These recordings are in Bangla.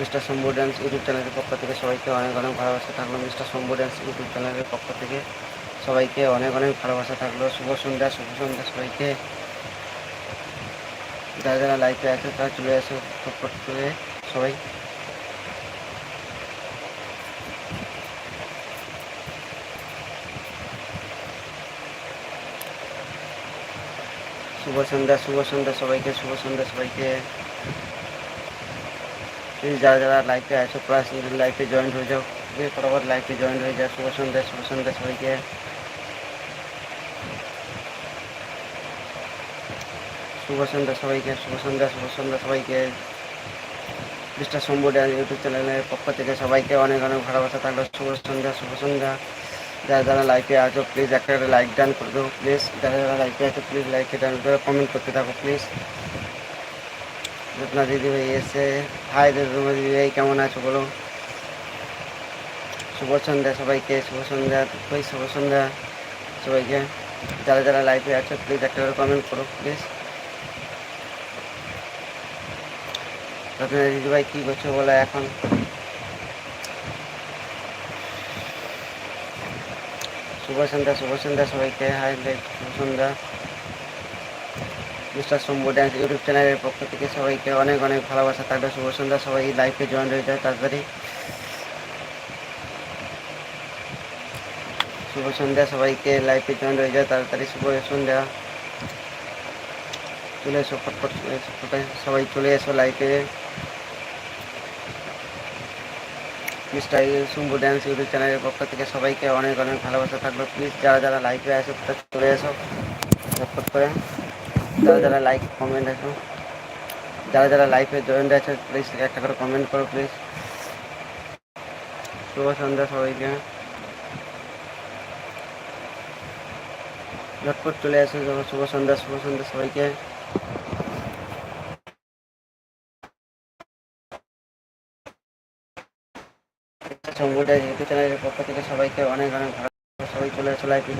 মিস্টার শম্ভু ড্যান্স ইউটিউব চ্যানেলের পক্ষ থেকে সবাইকে অনেক অনেক ভালোবাসা থাকল। মিস্টার শম্ভু ড্যান্স ইউটিউব চ্যানেলের পক্ষ থেকে সবাইকে অনেক অনেক ভালোবাসা থাকল। শুভ সন্ধ্যা শুভ সন্ধ্যা সবাইকে। যারা যারা লাইফে আছে, তারা চলে আসে সাপোর্ট করে সবাই। শুভ সন্ধ্যা শুভ সন্ধ্যা সবাইকে, শুভ সন্ধ্যা সবাইকে। প্লিজ যারা যারা লাইফে আছো, প্লাস লাইফে জয়েন্ট হয়ে যাও যে ফটাফট লাইফে জয়েন্ট হয়ে যাও। শুভ সন্ধ্যা শুভ সন্ধ্যা সবাইকে। শুভ সন্ধ্যা সবাইকে, শুভ সন্ধ্যা শুভ সন্ধ্যা সবাইকে। মিস্টার শম্ভু ড্যান্স ইউটিউব চ্যানেলের পক্ষ থেকে সবাইকে অনেক অনেক ভালোবাসা থাকল শুভ সন্ধ্যা শুভ সন্ধ্যা। যারা যারা লাইফে আছো, প্লিজ একটা লাইক ডান করে দেবো প্লিজ। যারা যারা লাইফে আছো, প্লিজ লাইকে ডান করে কমেন্ট করতে থাকো, প্লিজ। রত্না দিদি ভাই এসে হাই রত্না দিদি ভাই, কেমন আছো বলো? শুভ সন্ধ্যা সবাইকে, শুভ সন্ধ্যা, ভাই, শুভ সন্ধ্যা সবাইকে। যারা যারা লাইফে আছো প্লিজ একটা করে কমেন্ট করো প্লিজ রত্না দিদি ভাই কী করছ বলো এখন? শুভ সন্ধ্যা শুভ সন্ধ্যা সবাইকে হাই শুভ সন্ধ্যা। মিস্টার শম্ভু ড্যান্স ইউটিউব চ্যানেলের পক্ষ থেকে সবাইকে অনেক অনেক ভালোবাসা থাকবে শুভ সন্ধ্যা। সবাই লাইফে জয়েন হয়ে যায় তাড়াতাড়ি শুভ সন্ধ্যা, সবাইকে লাইফে জয়েন হয়ে যায় তাড়াতাড়ি। শুভ সন্ধ্যা। চলে এসো, ফটফট চলে এসো, ফটাফট সবাই চলে এসো লাইফে মিস্টার শম্ভু ড্যান্স ইউটিউব চ্যানেলের পক্ষ থেকে সবাইকে অনেক অনেক ভালোবাসা থাকবে প্লিজ যারা যারা লাইফে আসো তারা চলে এসো। ফটফট করে। যারা যারা লাইক কমেন্ট আছো, যারা যারা লাইফে জয়েন্ট আছে প্লিজ একটা করে কমেন্ট করো প্লিজ শুভ সন্ধ্যা সবাইকে। ঝটপট চলে আসো, শুভ সন্ধ্যা শুভ সন্ধ্যা সবাইকে। সংগঠন ইউটিউব চ্যানেলের পক্ষ থেকে সবাইকে অনেক অনেক ভালো সবাই চলে আসো লাইফে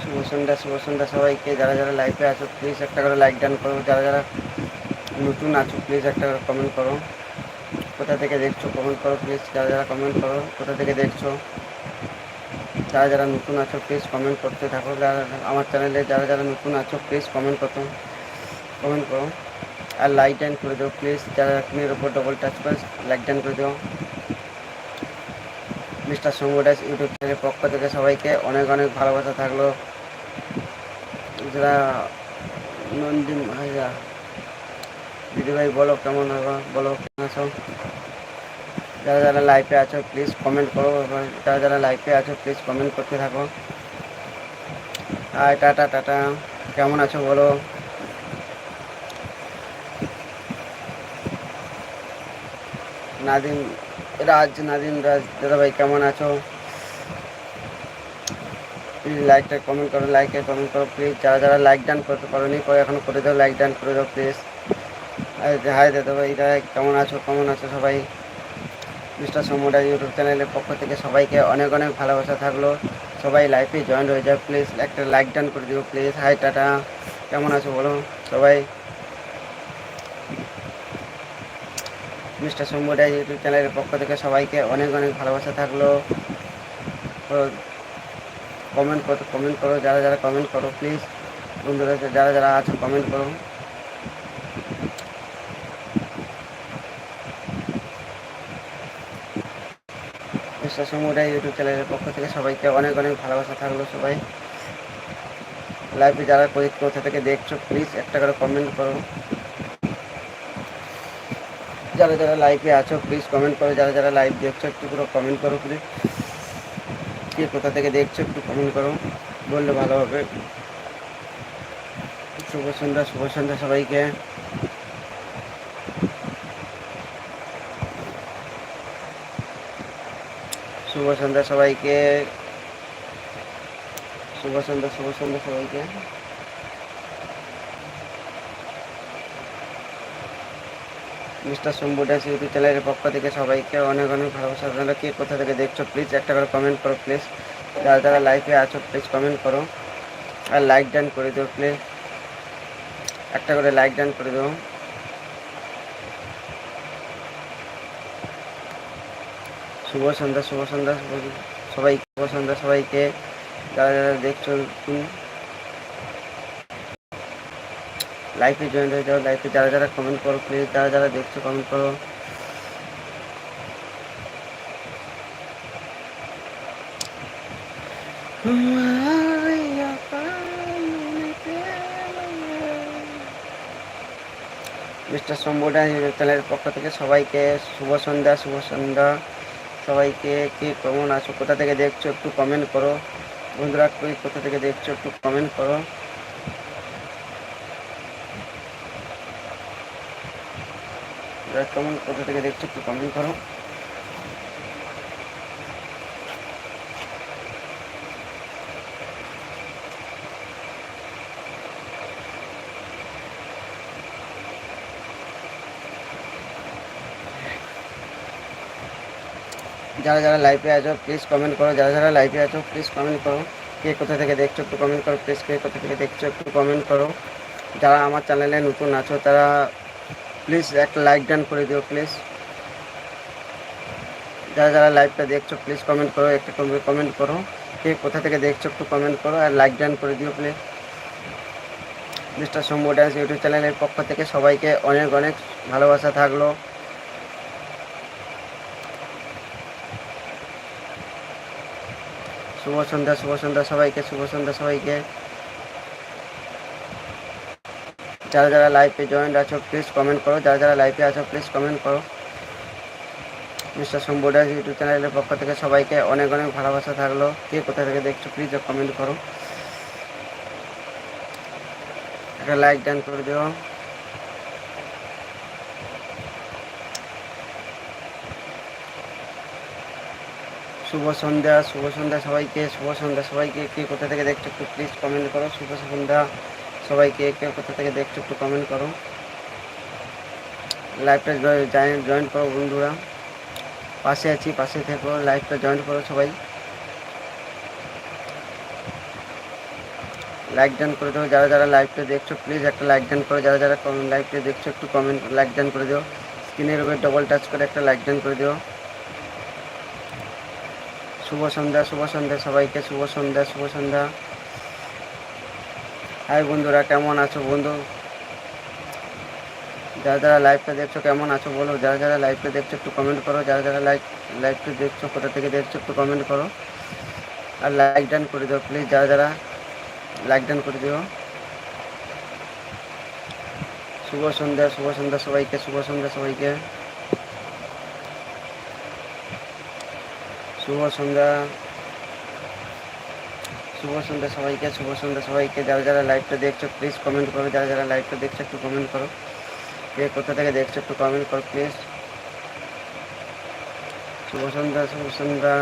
শুভ সন্ধ্যা শুভ সন্ধ্যা সবাইকে যারা যারা লাইফে আছো প্লিজ একটা করে লাইক ডান করো। যারা যারা নতুন আছো প্লিজ একটা করে কমেন্ট করো। কোথা থেকে দেখছ কমেন্ট করো প্লিজ যারা যারা কমেন্ট করো, কোথা থেকে দেখছ, যারা যারা নতুন আছো প্লিজ কমেন্ট করতে থাকো। যারা আমার চ্যানেলে যারা যারা নতুন আছো প্লিজ কমেন্ট করতো কমেন্ট করো। আর লাইক ডান করে দেবো প্লিজ যারা এখনের ওপর ডবল টাচ করে লাইক ডান করে দেবো মিস্টার সংগদাস ইউটিউব চ্যানেলের পক্ষ থেকে সবাইকে অনেক অনেক ভালোবাসা থাকল। যারা নন্দিন ভাইয়া দিদিভাই বলো কেমন হবে বলো, কেমন আছো? যারা যারা লাইফে আছো প্লিজ কমেন্ট করো যারা যারা লাইফে আছো প্লিজ কমেন্ট করতে থাকো। Hi tata tata. কেমন আছো বলো? নাদিম, রাজ নাদিম, রাজ, দাদাভাই কেমন আছো? লাইকটা কমেন্ট করো লাইকে কমেন্ট করো প্লিজ যারা যারা লাইক ডান করতে পারো নি করে এখন করে দাও লাইক ডান করে দাও প্লিজ হাই দাদাভাই দাদা কেমন আছো কেমন আছো সবাই? মিস্টার সমুদা ইউটিউব চ্যানেলের পক্ষ থেকে সবাইকে অনেক অনেক ভালোবাসা থাকল। সবাই লাইফে জয়েন হয়ে যাও প্লিজ একটা লাইক ডান করে দিও প্লিজ হাই টাটা। কেমন আছো বলো সবাই? মিস্টার সমুদা ইউটিউব চ্যানেলের পক্ষ থেকে সবাইকে অনেক অনেক ভালোবাসা থাকল। কমেন্ট করো কমেন্ট করো, যারা যারা কমেন্ট করো প্লিজ বন্ধুরা, যারা যারা আছো কমেন্ট করো। সমুদায় ইউটিউব চ্যানেলের পক্ষ থেকে সবাইকে অনেক অনেক ভালোবাসা থাকল সবাই। লাইভে যারা কোথা থেকে দেখছ প্লিজ একটা করে কমেন্ট করো। যারা যারা লাইভে আছো প্লিজ কমেন্ট করো। যারা যারা লাইভ দেখছ, একটু করে কমেন্ট করো প্লিজ কে কোথা থেকে দেখছ একটু কমেন্ট করো। বললে ভালো হবে। শুভ সন্ধ্যা শুভ সন্ধ্যা সবাইকে। শুভ সন্ধ্যা সবাইকে। শুভ সন্ধ্যা শুভ সন্ধ্যা সবাইকে। মিস্টার ড্যান্স ইউটিউব চ্যানেলের পক্ষ থেকে সবাইকে অনেক অনেক ভালোবাসা। জানালো কে কোথা থেকে দেখছ প্লিজ একটা করে কমেন্ট করো প্লিজ যারা যারা লাইভে আছো প্লিজ কমেন্ট করো। আর লাইক ডান করে দিও প্লিজ একটা করে লাইক ডান করে দিও। শুভ সন্ধ্যা শুভ সন্ধ্যা সবাই শুভ সন্ধ্যা সবাইকে। যারা যারা দেখছ লাইফে জয়েন হয়ে যাও লাইফে যারা যারা কমেন্ট করো প্লিজ যারা যারা দেখছ কমেন্ট করো। মিস্টার শম্ভুডা চ্যানেলের পক্ষ থেকে সবাইকে শুভ সন্ধ্যা শুভ সন্ধ্যা। সবাইকে কি কেমন আছো? কোথা থেকে দেখছ একটু কমেন্ট করো। বন্ধুরা কোথা থেকে দেখছ একটু কমেন্ট করো। যারা কেমন, কোথা থেকে দেখছ একটু কমেন্ট করো। যারা যারা লাইভে আছো প্লিজ কমেন্ট করো। যারা যারা লাইভে আছো প্লিজ কমেন্ট করো। কে কোথা থেকে দেখছ একটু কমেন্ট করো। প্লিজ কে কোথা থেকে দেখছ একটু কমেন্ট করো। যারা আমার চ্যানেলে নতুন আছো, তারা প্লিজ একটা লাইক ডান করে দিও, প্লিজ। যারা যারা লাইভটা দেখছ, প্লিজ কমেন্ট করো, একটা কমেন্ট করো। কে কোথা থেকে দেখছ একটু কমেন্ট করো আর লাইক ডান করে দিও, please. Mister Shambhu dance YouTube চ্যানেলের পক্ষ থেকে সবাইকে অনেক অনেক ভালোবাসা থাকল। শুভ সন্ধ্যা শুভ সন্ধ্যা সবাইকে, শুভ সন্ধ্যা সবাইকে। যারা যারা লাইভে জয়েন্ট আছো প্লিজ কমেন্ট করো। যারা যারা লাইভে আছো প্লিজ কমেন্ট করো। মিস্টার শম্বুডাস ইউটিউব চ্যানেলের পক্ষ থেকে সবাইকে অনেক অনেক ভালোবাসা থাকল। কে কোথা থেকে দেখছ প্লিজ কমেন্ট করো। একটা লাইক ডান করে দিও। শুভ সন্ধ্যা শুভ সন্ধ্যা সবাইকে, শুভ সন্ধ্যা সবাইকে। কে কোথা থেকে দেখছ প্লিজ কমেন্ট করো। শুভ সন্ধ্যা। সবাইকে কে কোথা থেকে দেখছ একটু কমেন্ট করো। লাইভটা জয়েন করো বন্ধুরা। পাশে আছি, পাশে থেকো লাইভটা জয়েন করো সবাই। লাইক ডান করে দেবো যারা যারা লাইভটা দেখছ প্লিজ একটা লাইক ডান করো। যারা যারা লাইভটা দেখছ, একটু কমেন্ট লাইক ডান করে দিও। স্ক্রিনের উপরে ডবল টাচ করে একটা লাইক ডান করে দিও। শুভ সন্ধ্যা শুভ সন্ধ্যা সবাইকে, শুভ সন্ধ্যা শুভ সন্ধ্যা। হাই বন্ধুরা, কেমন আছো বন্ধু? যারা যারা লাইভটা দেখছ, কেমন আছো বলো? যারা যারা লাইভটা দেখছ, একটু কমেন্ট করো। যারা যারা লাইভ লাইভটা দেখছ, কোথা থেকে দেখছ, একটু কমেন্ট করো। আর লাইক ডান করে দিও প্লিজ যারা যারা লাইক ডান করে দিও। শুভ সন্ধ্যা শুভ সন্ধ্যা সবাইকে, শুভ সন্ধ্যা সবাইকে। শুভ সন্ধ্যা। শুভ সন্ধ্যা সবাইকে, শুভ সন্ধ্যা সবাইকে। যারা যারা লাইভটা দেখছ প্লিজ কমেন্ট করো। যারা যারা লাইভটা দেখছ, একটু কমেন্ট করো। কে কোথা থেকে দেখছ, একটু কমেন্ট করো প্লিজ শুভ সন্ধ্যা শুভ সন্ধ্যা।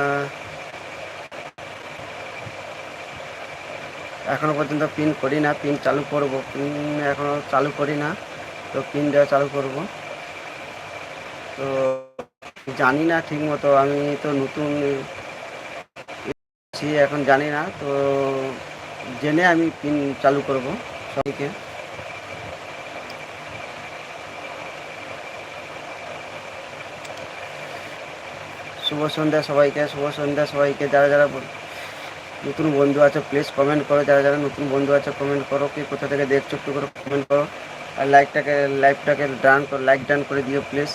এখনও পর্যন্ত পিন করি না পিন চালু করব। পিন এখনও চালু করি না, তো পিন দেওয়া চালু করব। তো জানি না ঠিক মতো আমি তো নতুন আছি, এখন জানি না তো জেনে আমি পিন চালু করব সবাইকে। শুভ সন্ধ্যা সবাইকে শুভ সন্ধ্যা সবাইকে। যারা যারা নতুন বন্ধু আছে প্লিজ কমেন্ট করো। যারা যারা নতুন বন্ধু আছে কমেন্ট করো। কি কোথা থেকে দেখছ একটু করে কমেন্ট করো। আর লাইকটাকে লাইভটাকে ডান করো লাইক ডান করে দিও প্লিজ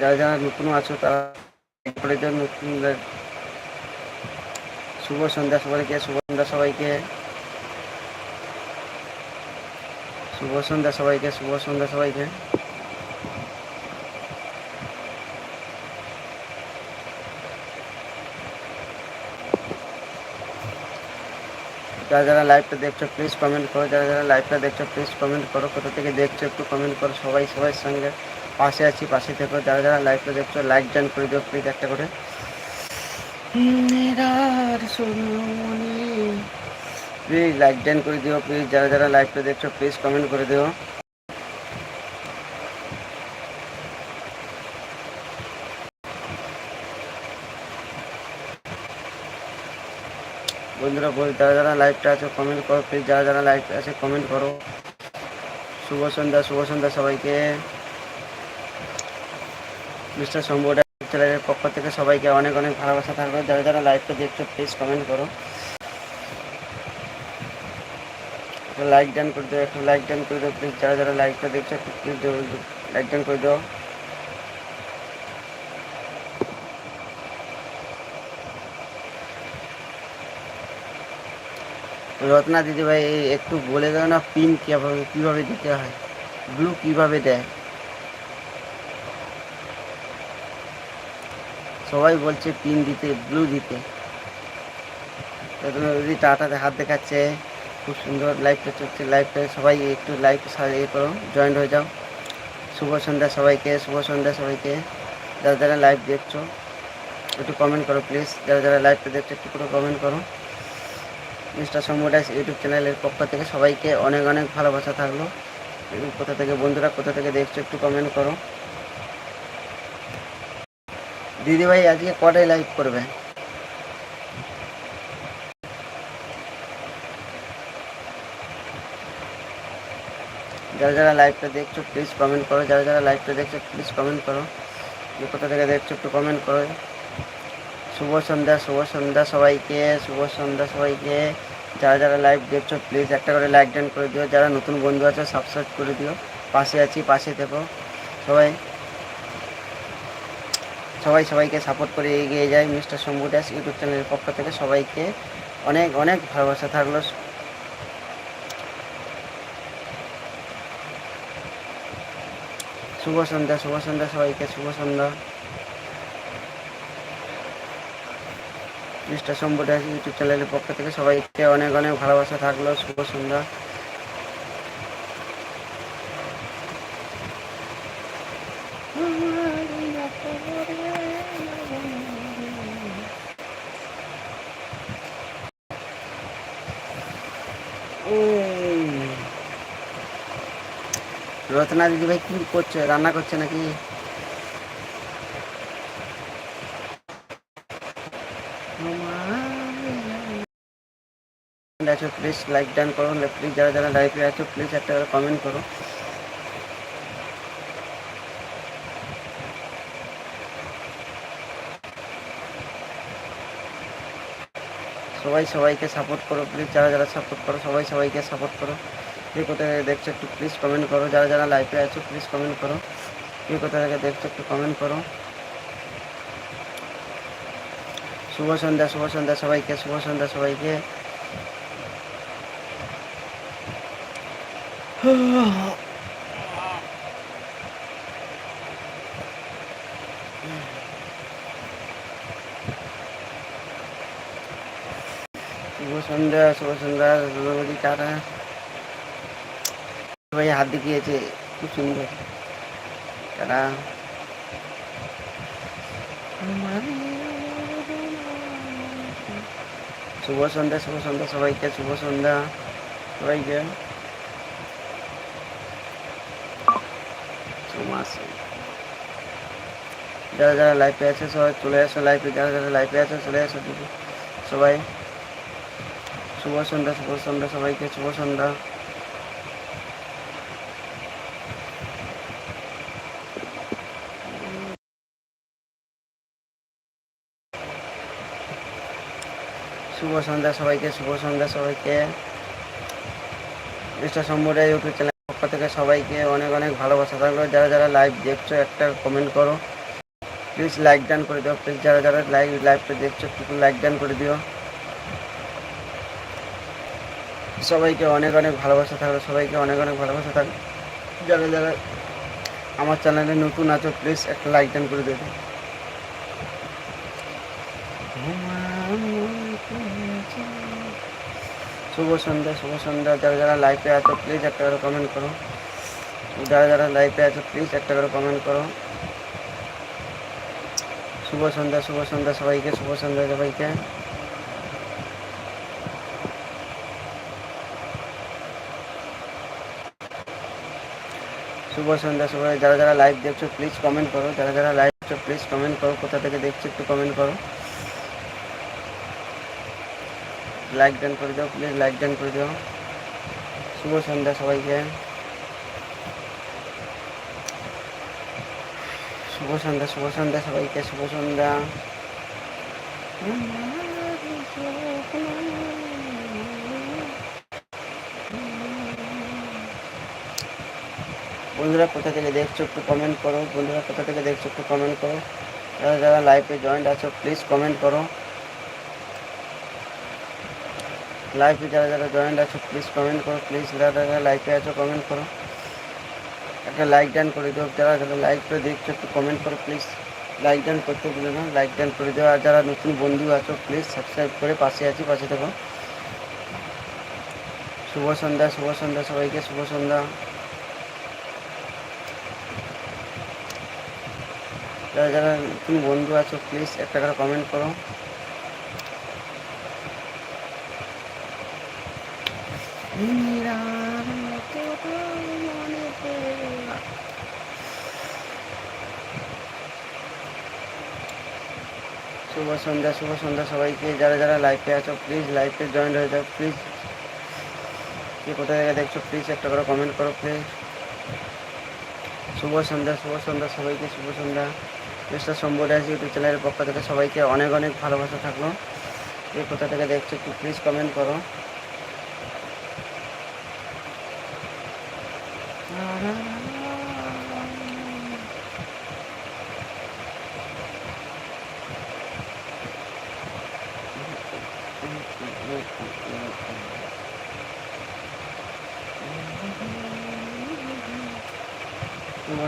যারা যারা নতুন আছো তারা করে দিও নতুন শুভ সন্ধ্যা সবাইকে, শুভ সন্ধ্যা সবাইকে। শুভ সন্ধ্যা সবাইকে, শুভ সন্ধ্যা সবাইকে। যারা যারা লাইভটা দেখছ প্লিজ কমেন্ট করো। যারা যারা লাইভটা দেখছ প্লিজ কমেন্ট করো। কোথা থেকে দেখছ, একটু কমেন্ট করো সবাই সবার সঙ্গে। পাশে আছি পাশে থেকো যারা যারা লাইভটা দেখছ লাইক ডান করে দিও প্লিজ একটা করে। প্লিজ লাইক ডান করে দিও প্লিজ যারা যারা লাইভটা দেখছ প্লিজ কমেন্ট করে দিও। বন্ধুরা বল যারা যারা লাইভটা আছে কমেন্ট করো প্লিজ যারা যারা লাইভটা আছে কমেন্ট করো। শুভ সন্ধ্যা শুভ সন্ধ্যা সবাইকে। মিস্টার শম্ভুডা চ্যানেলের পক্ষ থেকে সবাইকে অনেক অনেক ভালোবাসা থাকবে যারা যারা লাইভটা দেখছ প্লিজ কমেন্ট করো। লাইক ডান করে দাও, একটু লাইক ডান করে দাও প্লিজ যারা যারা লাইভটা দেখছ একটু প্লিজ লাইক ডান করে দাও। রত্না দিদিভাই, একটু বলে দাও না পিন কীভাবে কীভাবে দিতে হয়? ব্লু কীভাবে দেয়? সবাই বলছে পিন দিতে ব্লু দিতে। দিদি টাটাতে হাত দেখাচ্ছে। খুব সুন্দর লাইভটা চলছে লাইভটা সবাই একটু লাইভ ইয়ে করো জয়েন্ট হয়ে যাও। শুভ সন্ধ্যা সবাইকে, শুভ সন্ধ্যা সবাইকে। যারা যারা লাইভ দেখছ, একটু কমেন্ট করো প্লিজ যারা যারা লাইভটা দেখছ, একটু করে কমেন্ট করো। মিস্টার সমুদায় ইউটিউব চ্যানেলের পক্ষ থেকে সবাইকে অনেক অনেক ভালোবাসা থাকল। কোথা থেকে বন্ধুরা, কোথা থেকে দেখছ, একটু কমেন্ট করো। দিদিভাই আজকে কটায় লাইভ করবে? যারা যারা লাইভটা দেখছ প্লিজ কমেন্ট করো। যারা যারা লাইভটা দেখছ প্লিজ কমেন্ট করো। যে কোথা থেকে দেখছ, একটু কমেন্ট করো। শুভ সন্ধ্যা শুভ সন্ধ্যা সবাইকে, শুভ সন্ধ্যা সবাইকে। যারা যারা লাইভ দেখছ প্লিজ একটা করে লাইক ডান করে দিও। যারা নতুন বন্ধু আছে সাবস্ক্রাইব করে দিও। পাশে আছি, পাশে থেকো। সবাই সবাই সবাইকে সাপোর্ট করে এগিয়ে যায় মিস্টার শম্ভু দাস ইউটিউব চ্যানেলের পক্ষ থেকে সবাইকে অনেক অনেক ভালোবাসা থাকল। শুভ সন্ধ্যা শুভ সন্ধ্যা সবাইকে, শুভ সন্ধ্যা। মিস্টার শম্ভু দাস ইউটিউব চ্যানেলের পক্ষ থেকে সবাইকে অনেক অনেক ভালোবাসা থাকল। শুভ সন্ধ্যা। রত্না দিদি ভাই কি করছে? রান্না করছে নাকি? আছো প্লিজ লাইক ডান করো। প্লিজ যারা যারা লাইভে আছো প্লিজ একটা কমেন্ট করো। সবাই সবাইকে সাপোর্ট করো প্লিজ যারা যারা সাপোর্ট করো, সবাই সবাইকে সাপোর্ট করো। কে কোথা থেকে দেখছ একটু প্লিজ কমেন্ট করো, যারা যারা লাইভে আছো প্লিজ কমেন্ট করো। যে কোথা থেকে দেখছ একটু কমেন্ট করো। শুভ সন্ধ্যা শুভ সন্ধ্যা সবাইকে, শুভ সন্ধ্যা সবাইকে শুভ সন্ধ্যা শুভ সন্ধ্যা নদী টাটা ভাই হাত দেখিয়েছে, খুব সুন্দর। টাটা শুভ সন্ধ্যা শুভ সন্ধ্যা সবাইকে, শুভ সন্ধ্যা সবাইকে। যারা যারা লাইফে আছে, সবাই চলে আসো লাইফে যারা যারা লাইফে আছে, চলে আসো সবাই, শুভ সন্ধ্যা শুভ সন্ধ্যা সবাইকে, শুভ সন্ধ্যা। শুভ সন্ধ্যা সবাইকে, শুভ সন্ধ্যা সবাইকে। মিস্টার সম্বুরা ইউটিউব চ্যানেল পক্ষ থেকে সবাইকে অনেক অনেক ভালোবাসা থাকল। যারা যারা লাইভ দেখছ, একটা কমেন্ট করো। প্লিজ লাইক ডান করে দিও। প্লিজ যারা যারা লাইভ লাইভটা দেখছ, একটু লাইক ডান করে দিও। সবাইকে অনেক অনেক ভালোবাসা থাকল। সবাইকে অনেক অনেক ভালোবাসা থাকল। যারা যারা আমার চ্যানেলে নতুন আছো প্লিজ একটা লাইক ডান করে দেবে শুভ সন্ধ্যা শুভ সন্ধ্যা। যারা যারা লাইফে আছো প্লিজ একটা করে কমেন্ট করো। যারা যারা লাইফে আছো প্লিজ একটা করে কমেন্ট করো। শুভ সন্ধ্যা শুভ সন্ধ্যা সবাইকে, শুভ সন্ধ্যা সবাইকে। শুভ সন্ধ্যা সবাই, যারা যারা লাইভ দেখছ প্লিজ কমেন্ট করো। যারা যারা লাইভ দেখছ প্লিজ কমেন্ট করো। কোথা থেকে দেখছ, একটু কমেন্ট করো। লাইক ডান করে দাও প্লিজ লাইক ডান করে দাও। শুভ সন্ধ্যা সবাইকে। শুভ সন্ধ্যা শুভ সন্ধ্যা সবাইকে, শুভ সন্ধ্যা। বন্ধুরা, কোথা থেকে দেখছ একটু কমেন্ট করো। বন্ধুরা, কোথা থেকে দেখছ একটু কমেন্ট করো। যারা যারা লাইভে জয়েন্ট আছো প্লিজ কমেন্ট করো। লাইভে যারা যারা জয়েন্ট আছো প্লিজ কমেন্ট করো প্লিজ যারা যারা লাইভে আছো কমেন্ট করো। একটা লাইক ডান করে দিও, যারা যারা লাইক করে দেখছ, একটু কমেন্ট করো প্লিজ লাইক ডান করতে ভুলো না লাইক ডান করে দিও। আর যারা নতুন বন্ধু আছো প্লিজ সাবস্ক্রাইব করে পাশে আছি, পাশে থাকো। শুভ সন্ধ্যা শুভ সন্ধ্যা সবাইকে, শুভ সন্ধ্যা। যারা যারা নতুন বন্ধু আছো প্লিজ একটা করে কমেন্ট করো। শুভ সন্ধ্যা শুভ সন্ধ্যা সবাইকে। যারা যারা লাইফে আছো প্লিজ লাইফে জয়েন হয়ে যাও প্লিজ কে কোথা থেকে দেখছ প্লিজ একটা করে কমেন্ট করো প্লিজ শুভ সন্ধ্যা শুভ সন্ধ্যা সবাইকে, শুভ সন্ধ্যা। মিস্টার সম্বোদাস ইউটিউব চ্যানেলের পক্ষ থেকে সবাইকে অনেক অনেক ভালোবাসা থাকল। কে কোথা থেকে দেখছ একটু প্লিজ কমেন্ট করো। শুভ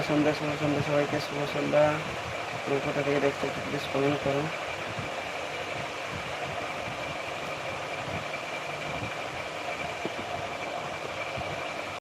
সন্ধ্যা শুভ সন্ধ্যা সবাইকে, শুভ সন্ধ্যা। কে কোথা থেকে দেখছ একটু প্লিজ কমেন্ট করো